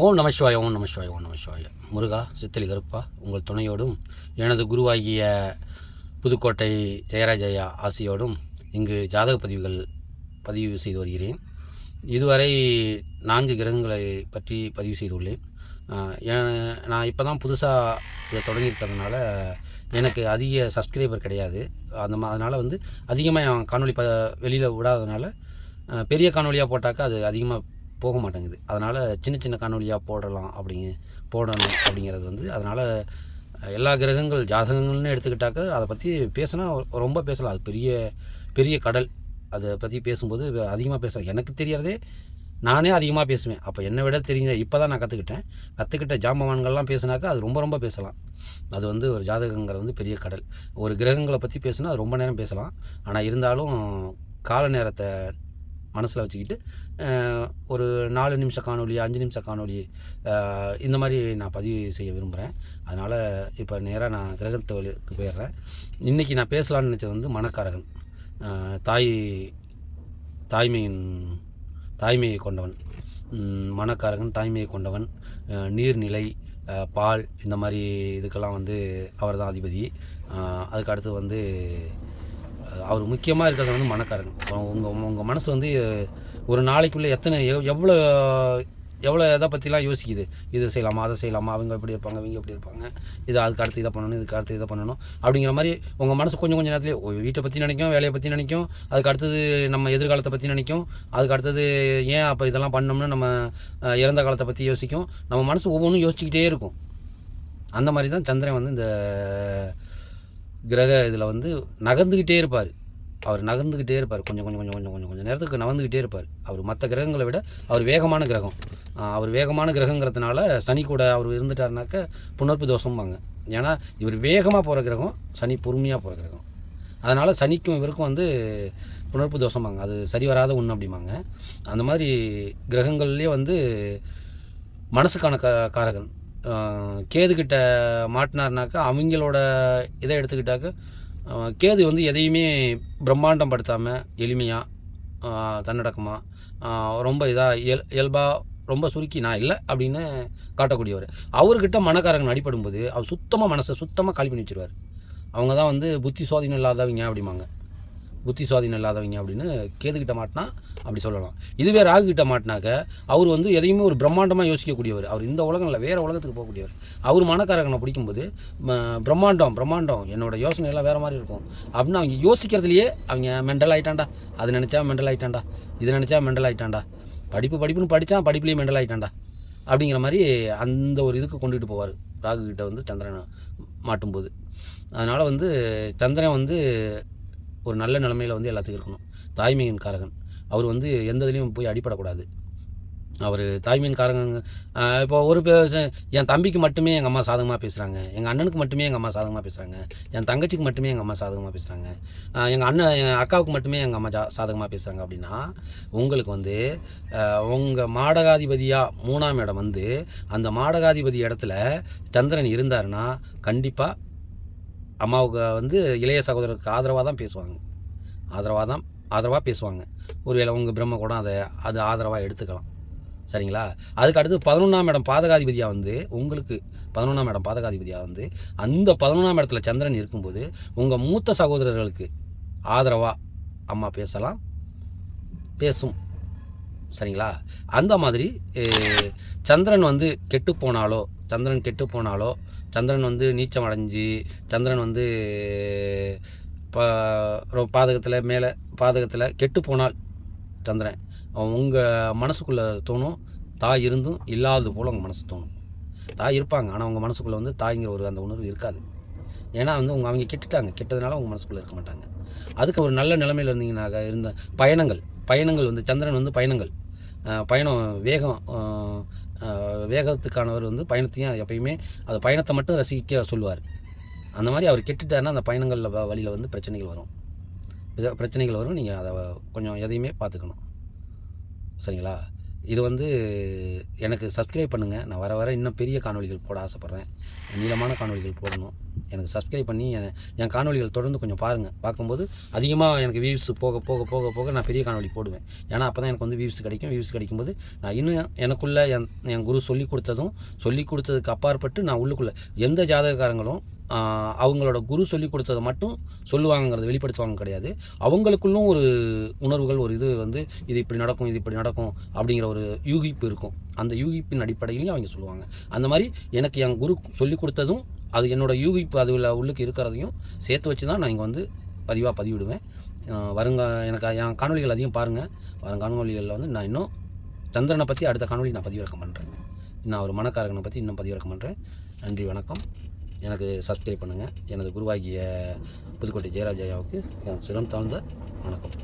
ஓம் நமசிவாய ஓம் நமசிவாய ஓம் நமசிவாய முருகா சித்தலி கருப்பா உங்கள் துணையோடும் எனது குருவாகிய புதுக்கோட்டை ஜெயராஜயா ஆசியோடும் இங்கு ஜாதக பதிவுகள் பதிவு செய்து வருகிறேன். இதுவரை நான்கு கிரகங்களை பற்றி பதிவு செய்துள்ளேன். நான் இப்போ தான் புதுசாக இதை தொடங்கியிருக்கிறதுனால எனக்கு அதிக சப்ஸ்கிரைபர் கிடையாது. அந்த மா அதனால் வந்து அதிகமாக என் காணொளி ப வெளியில் விடாததுனால பெரிய காணொளியாக போட்டாக்கா அது அதிகமாக போக மாட்டேங்குது அதனால் சின்ன சின்ன காணொலியாக போடலாம் அப்படிங்க போடணும் அப்படிங்கிறது வந்து அதனால் எல்லா கிரகங்கள் ஜாதகங்கள்னு எடுத்துக்கிட்டாக்க அதை பற்றி பேசினா ரொம்ப பேசலாம். அது பெரிய பெரிய கடல். அதை பற்றி பேசும்போது அதிகமாக பேசலாம். எனக்கு தெரியறதே நானே அதிகமாக பேசுவேன். அப்போ என்னை விட தெரிஞ்ச இப்போ தான் நான் கற்றுக்கிட்டேன் கற்றுக்கிட்ட ஜாம்பவான்கள்லாம் பேசுனாக்கா அது ரொம்ப ரொம்ப பேசலாம். அது வந்து ஒரு ஜாதகங்கிறது வந்து பெரிய கடல். ஒரு கிரகங்களை பற்றி பேசுனா அது ரொம்ப நேரம் பேசலாம். ஆனால் இருந்தாலும் கால நேரத்தை மனசில் வச்சுக்கிட்டு ஒரு நாலு நிமிஷ காணொளி அஞ்சு நிமிஷ காணொளி இந்த மாதிரி நான் பதிவு செய்ய விரும்புகிறேன் அதனால் இப்போ நேராக நான் கிரகத்துக்கு போயிடுறேன். இன்றைக்கி நான் பேசலாம்னு நினச்சது வந்து மணக்காரகன். தாய் தாய்மையின் தாய்மையை கொண்டவன். மணக்காரகன் தாய்மையை கொண்டவன். நீர்நிலை பால் இந்த மாதிரி இதுக்கெல்லாம் வந்து அவர் தான் அதிபதி அதுக்கு அடுத்து வந்து அவர் முக்கியமாக இருக்கிறது வந்து மனக்காரங்க உங்கள் உங்கள் மனசு வந்து ஒரு நாளைக்குள்ளே எத்தனை எவ் எவ்வளோ எவ்வளோ எதை பற்றிலாம் யோசிக்குது. இது செய்யலாமா அதை செய்யலாமா அவங்க எப்படி இருப்பாங்க இவங்க எப்படி இருப்பாங்க இது அதுக்கு அடுத்து இதை பண்ணணும் இதுக்கு அடுத்து இதை பண்ணணும் அப்படிங்கிற மாதிரி உங்கள் மனசு கொஞ்சம் கொஞ்சம் நேரத்தில் வீட்டை பற்றி நினைக்கும் வேலையை பற்றி நினைக்கும் அதுக்கு அடுத்தது நம்ம எதிர்காலத்தை பற்றி நினைக்கும் அதுக்கு அடுத்தது ஏன் அப்போ இதெல்லாம் பண்ணோம்னு நம்ம இறந்த காலத்தை பற்றி யோசிக்கும். நம்ம மனசு ஒவ்வொன்றும் யோசிச்சுக்கிட்டே இருக்கும். அந்த மாதிரி தான் சந்திரன் வந்து இந்த கிரக இதில் வந்து நகர்ந்துக்கிட்டே இருப்பார். அவர் நகர்ந்துக்கிட்டே இருப்பார். கொஞ்சம் கொஞ்சம் கொஞ்சம் கொஞ்சம் கொஞ்சம் கொஞ்சம் நேரத்துக்கு நகர்ந்துக்கிட்டே இருப்பார். அவர் மற்ற கிரகங்களை விட அவர் வேகமான கிரகம். அவர் வேகமான கிரகங்கிறதுனால சனி கூட அவர் இருந்துட்டாருனாக்க புணர்ப்பு தோஷம்பாங்க. ஏன்னா இவர் வேகமாக போகிற கிரகம் சனி பொறுமையாக போகிற கிரகம். அதனால் சனிக்கும் இவருக்கும் வந்து புணர்ப்பு தோஷம்பாங்க. அது சரி வராத ஒன்று அப்படிம்பாங்க. அந்த மாதிரி கிரகங்கள்லேயே வந்து மனசுக்கான க காரகன். கேதுக்கிட்ட கேதுகிட்ட மாட்டினார்னாக்கா அவங்களோட இதை எடுத்துக்கிட்டாக்க கேது வந்து எதையுமே பிரம்மாண்டம் படுத்தாமல் எளிமையாக தன்னடக்கமாக ரொம்ப இதாக இயல் இயல்பாக ரொம்ப சுருக்கி நான் இல்லை அப்படின்னு காட்டக்கூடியவர். அவர்கிட்ட மனக்காரங்க அடிபடும்போது அவர் சுத்தமாக மனசை சுத்தமாக காலி பண்ணி வச்சுருவார். அவங்க தான் வந்து புத்தி சுவாதீனம் இல்லாதவங்க அப்படிம்பாங்க. புத்தி சுவாதீனம் இல்லாதவங்க அப்படின்னு கேதுகிட்ட மாட்டினா அப்படி சொல்லலாம். இதுவே ராகு கிட்ட மாட்டினாக்க அவர் வந்து எதையுமே ஒரு பிரம்மாண்டமாக யோசிக்கக்கூடியவர். அவர் இந்த உலகம் இல்லை வேறு உலகத்துக்கு போகக்கூடியவர். அவர் மனக்காரகனை பிடிக்கும்போது பிரம்மாண்டம் பிரம்மாண்டம் என்னோட யோசனை எல்லாம் வேறு மாதிரி இருக்கும். அப்படின்னு அவங்க யோசிக்கிறதுலையே அவங்க மெண்டல் ஆகிட்டான்டா அது நினச்சா மெண்டல் ஆயிட்டான்டா. இது நினச்சா மெண்டல் ஆகிட்டான்டா படிப்பு படிப்புன்னு படித்தான் படிப்புலேயே மெண்டல் ஆயிட்டான்டா. அப்படிங்கிற மாதிரி அந்த ஒரு இதுக்கு கொண்டுகிட்டு போவார் ராகு கிட்ட வந்து சந்திரனை மாட்டும்போது. அதனால் வந்து சந்திரன் வந்து ஒரு நல்ல நிலமையில் வந்து எல்லாத்துக்கும் இருக்கணும். தாய்மையின் காரகன். அவர் வந்து எந்த இதுலேயும் போய் அடிப்படக்கூடாது அவர் தாய்மையின் காரங்க இப்போ ஒரு என் தம்பிக்கு மட்டுமே எங்கள் அம்மா சாதகமாக பேசுகிறாங்க எங்கள் அண்ணனுக்கு மட்டுமே எங்கள் அம்மா சாதகமாக பேசுகிறாங்க என் தங்கச்சிக்கு மட்டுமே எங்கள் அம்மா சாதகமாக பேசுகிறாங்க எங்கள் அண்ணன் என் அக்காவுக்கு மட்டுமே எங்கள் அம்மா ஜா சாதகமாக பேசுகிறாங்க அப்படின்னா உங்களுக்கு வந்து உங்கள் மாடகாதிபதியாக மூணாம் இடம் வந்து அந்த மாடகாதிபதி இடத்துல சந்திரன் இருந்தாருன்னா கண்டிப்பாக அம்மாவுக்கு வந்து இளைய சகோதரருக்கு ஆதரவாக தான் பேசுவாங்க. ஆதரவாக தான் ஆதரவாக பேசுவாங்க. ஒருவேளை உங்கள் பிரம்ம கூட அதை அது ஆதரவாக எடுத்துக்கலாம். சரிங்களா? அதுக்கு அடுத்து பதினொன்றாம் இடம் பாதகாதிபதியாக வந்து உங்களுக்கு பதினொன்றாம் இடம் பாதகாதிபதியாக வந்து அந்த பதினொன்றாம் இடத்துல சந்திரன் இருக்கும்போது உங்கள் மூத்த சகோதரர்களுக்கு ஆதரவாக அம்மா பேசலாம். பேசும். சரிங்களா? அந்த மாதிரி சந்திரன் வந்து கெட்டு போனாலோ சந்திரன் கெட்டு போனாலோ சந்திரன் வந்து நீச்சம் அடைஞ்சு சந்திரன் வந்து பா பாதகத்தில் மேலே பாதகத்தில் கெட்டு போனால் சந்திரன் உங்கள் மனசுக்குள்ளே தோணும் தாய் இருந்தும் இல்லாதது போல் உங்கள் மனசு தோணும். தாய் இருப்பாங்க ஆனால் உங்கள் மனசுக்குள்ளே வந்து தாய்ங்கிற ஒரு அந்த உணர்வு இருக்காது. ஏன்னா வந்து உங்கள் அவங்க கெட்டுட்டாங்க கெட்டதுனால உங்கள் மனசுக்குள்ளே இருக்க மாட்டாங்க. அதுக்கு ஒரு நல்ல நிலைமையில் இருந்தீங்கன்னாக்க இருந்த பயணங்கள் பயணங்கள் வந்து சந்திரன் வந்து பயணங்கள். பயணம் வேகம் வேகத்துக்கானவர் வந்து பயணத்தையும் எப்பயுமே அந்த பயணத்தை மட்டும் ரசிக்க சொல்லுவார். அந்த மாதிரி அவர் கெட்டுட்டாருன்னா அந்த பயணங்களில் வழியில் வந்து பிரச்சனைகள் வரும். பிரச்சனைகள் வரும். நீங்கள் அதை கொஞ்சம் எதையுமே பார்த்துக்கணும். சரிங்களா? இது வந்து எனக்கு சப்ஸ்கிரைப் பண்ணுங்கள் நான் வர வர இன்னும் பெரிய காணொளிகள் போட ஆசைப்பட்றேன். நீளமான காணொளிகள் போடணும். எனக்கு சப்ஸ்கிரைப் பண்ணி என் என் காணொலிகள் தொடர்ந்து கொஞ்சம் பாருங்கள் பார்க்கும்போது அதிகமாக எனக்கு வியூஸ் போக போக போக போக நான் பெரிய காணொலி போடுவேன். ஏன்னா அப்போ தான் எனக்கு வந்து வியூஸ் கிடைக்கும். வியூஸ் கிடைக்கும்போது நான் இன்னும் எனக்குள்ளே என் என் குரு சொல்லி கொடுத்ததும் சொல்லி கொடுத்ததுக்கு அப்பாற்பட்டு நான் உள்ளுக்குள்ளே எந்த ஜாதகக்காரங்களும் அவங்களோட குரு சொல்லி கொடுத்ததை மட்டும் சொல்லுவாங்கங்கிறது வெளிப்படுத்துவாங்க கிடையாது. அவங்களுக்குள்ளும் ஒரு உணர்வுகள் ஒரு இது வந்து இது இப்படி நடக்கும் இது இப்படி நடக்கும் அப்படிங்கிற ஒரு யூகிப்பு இருக்கும். அந்த யூகிப்பின் அடிப்படையிலையும் அவங்க சொல்லுவாங்க. அந்த மாதிரி எனக்கு என் குரு சொல்லி கொடுத்ததும் அது என்னோட யூகிப்பு அதில் உள்ளுக்கு இருக்கிறதையும் சேர்த்து வச்சு தான் நான் இங்கே வந்து பதிவாக பதிவிடுவேன். வருங்க எனக்கு என் காணொலிகள் அதிகம் பாருங்கள் வரும் காணொலிகளில் வந்து நான் இன்னும் சந்திரனை பற்றி அடுத்த காணொலி நான் பதிவிறக்கம் பண்ணுறேன் நான் ஒரு மனக்காரகனை பற்றி இன்னும் பதிவிறக்கம் பண்ணுறேன் நன்றி வணக்கம். எனக்கு சப்ஸ்கிரைப் பண்ணுங்கள் எனது குருவாகிய புதுக்கோட்டை ஜெயராஜாயாவுக்கு என் சிரம் தாழ்ந்த வணக்கம்.